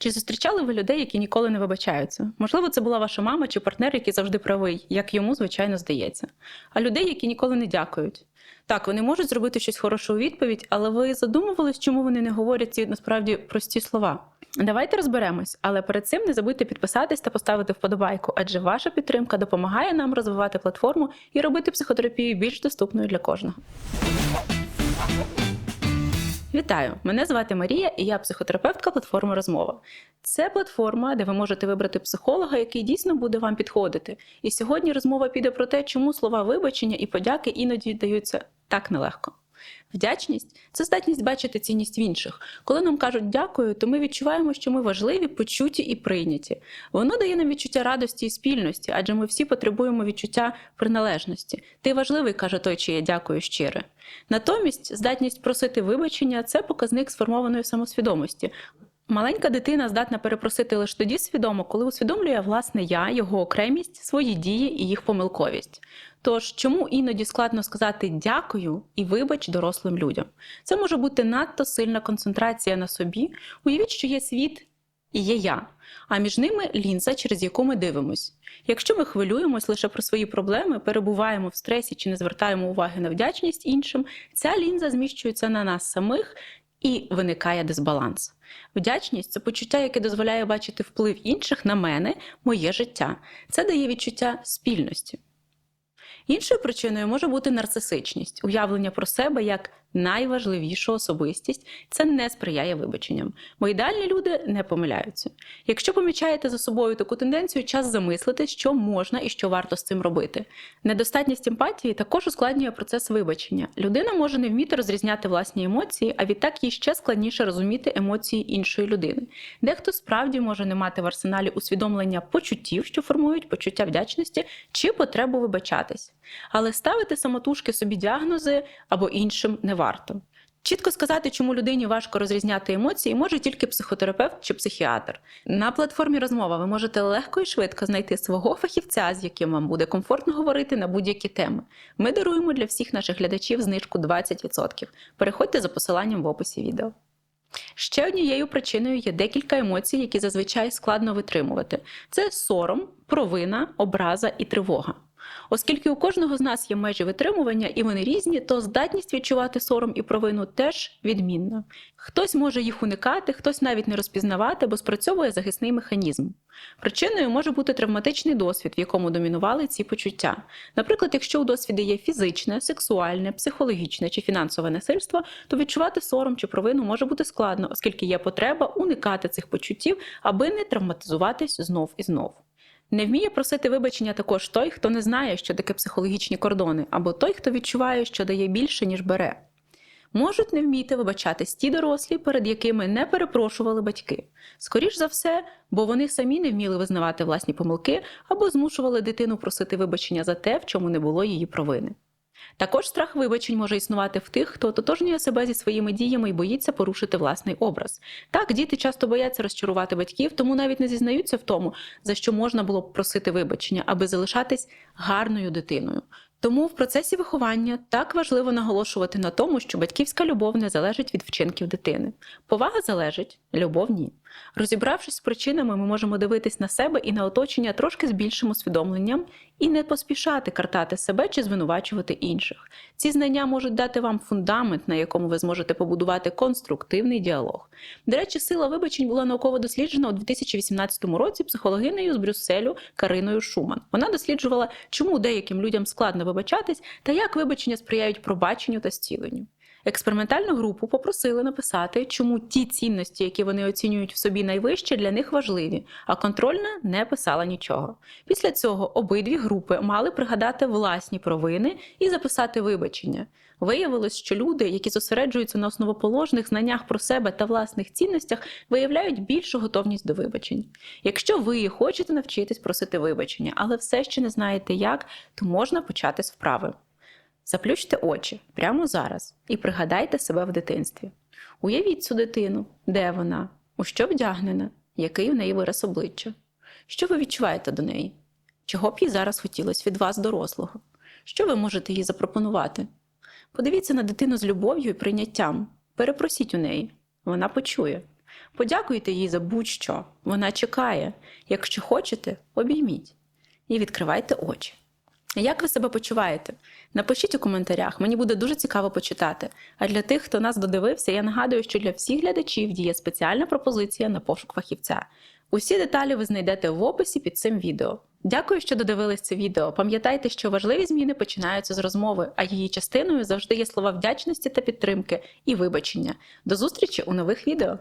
Чи зустрічали ви людей, які ніколи не вибачаються? Можливо, це була ваша мама чи партнер, який завжди правий, як йому, звичайно, здається. А людей, які ніколи не дякують. Так, вони можуть зробити щось хороше у відповідь, але ви задумувались, чому вони не говорять ці насправді прості слова? Давайте розберемось, але перед цим не забудьте підписатись та поставити вподобайку, адже ваша підтримка допомагає нам розвивати платформу і робити психотерапію більш доступною для кожного. Вітаю! Мене звати Марія, і я психотерапевтка платформи Розмова. Це платформа, де ви можете вибрати психолога, який дійсно буде вам підходити. І сьогодні розмова піде про те, чому слова вибачення і подяки іноді даються так нелегко. Вдячність це здатність бачити цінність в інших. Коли нам кажуть дякую, то ми відчуваємо, що ми важливі, почуті і прийняті. Воно дає нам відчуття радості і спільності, адже ми всі потребуємо відчуття приналежності. Ти важливий, каже той, чиє дякую щире. Натомість, здатність просити вибачення це показник сформованої самосвідомості. Маленька дитина здатна перепросити лише тоді свідомо, коли усвідомлює власне я, його окремість, свої дії і їх помилковість. Тож, чому іноді складно сказати дякую і вибач дорослим людям? Це може бути надто сильна концентрація на собі. Уявіть, що є світ і є я, а між ними лінза, через яку ми дивимось. Якщо ми хвилюємось лише про свої проблеми, перебуваємо в стресі чи не звертаємо уваги на вдячність іншим, ця лінза зміщується на нас самих і виникає дисбаланс. Вдячність це почуття, яке дозволяє бачити вплив інших на мене, моє життя. Це дає відчуття спільності. Іншою причиною може бути нарцисичність, уявлення про себе як найважливішу особистість. Це не сприяє вибаченням, бо ідеальні люди не помиляються. Якщо помічаєте за собою таку тенденцію, час замислити, що можна і що варто з цим робити. Недостатність емпатії також ускладнює процес вибачення. Людина може не вміти розрізняти власні емоції, а відтак їй ще складніше розуміти емоції іншої людини. Дехто справді може не мати в арсеналі усвідомлення почуттів, що формують почуття вдячності, чи потребу вибачатись. Але ставити самотужки собі діагнози або іншим не варто. Чітко сказати, чому людині важко розрізняти емоції, може тільки психотерапевт чи психіатр. На платформі розмова ви можете легко і швидко знайти свого фахівця, з яким вам буде комфортно говорити на будь-які теми. Ми даруємо для всіх наших глядачів знижку 20%. Переходьте за посиланням в описі відео. Ще однією причиною є декілька емоцій, які зазвичай складно витримувати: це сором, провина, образа і тривога. Оскільки у кожного з нас є межі витримування і вони різні, то здатність відчувати сором і провину теж відмінна. Хтось може їх уникати, хтось навіть не розпізнавати, бо спрацьовує захисний механізм. Причиною може бути травматичний досвід, в якому домінували ці почуття. Наприклад, якщо у досвіді є фізичне, сексуальне, психологічне чи фінансове насильство, то відчувати сором чи провину може бути складно, оскільки є потреба уникати цих почуттів, аби не травматизуватись знов і знов. Не вміє просити вибачення також той, хто не знає, що таке психологічні кордони, або той, хто відчуває, що дає більше, ніж бере. Можуть не вміти вибачатись ті дорослі, перед якими не перепрошували батьки. Скоріш за все, бо вони самі не вміли визнавати власні помилки або змушували дитину просити вибачення за те, в чому не було її провини. Також страх вибачень може існувати в тих, хто ототожнює себе зі своїми діями і боїться порушити власний образ. Так, діти часто бояться розчарувати батьків, тому навіть не зізнаються в тому, за що можна було б просити вибачення, аби залишатись гарною дитиною. Тому в процесі виховання так важливо наголошувати на тому, що батьківська любов не залежить від вчинків дитини. Повага залежить, любов ні. Розібравшись з причинами, ми можемо дивитись на себе і на оточення трошки з більшим усвідомленням і не поспішати картати себе чи звинувачувати інших. Ці знання можуть дати вам фундамент, на якому ви зможете побудувати конструктивний діалог. До речі, сила вибачень була науково досліджена у 2018 році психологинею з Брюсселю Кариною Шуман. Вона досліджувала, чому деяким людям складно вибачатись та як вибачення сприяють пробаченню та зціленню. Експериментальну групу попросили написати, чому ті цінності, які вони оцінюють в собі найвище, для них важливі, а контрольна не писала нічого. Після цього обидві групи мали пригадати власні провини і записати вибачення. Виявилось, що люди, які зосереджуються на основоположних знаннях про себе та власних цінностях, виявляють більшу готовність до вибачень. Якщо ви хочете навчитись просити вибачення, але все ще не знаєте як, то можна почати з вправи. Заплющте очі прямо зараз і пригадайте себе в дитинстві. Уявіть цю дитину, де вона, у що вдягнена, який в неї вираз обличчя. Що ви відчуваєте до неї? Чого б їй зараз хотілося від вас, дорослого? Що ви можете їй запропонувати? Подивіться на дитину з любов'ю і прийняттям. Перепросіть у неї, вона почує. Подякуйте їй за будь-що. Вона чекає. Якщо хочете, обійміть і відкривайте очі. Як ви себе почуваєте? Напишіть у коментарях, мені буде дуже цікаво почитати. А для тих, хто нас додивився, я нагадую, що для всіх глядачів діє спеціальна пропозиція на пошук фахівця. Усі деталі ви знайдете в описі під цим відео. Дякую, що додивились це відео. Пам'ятайте, що важливі зміни починаються з розмови, а її частиною завжди є слова вдячності та підтримки і вибачення. До зустрічі у нових відео!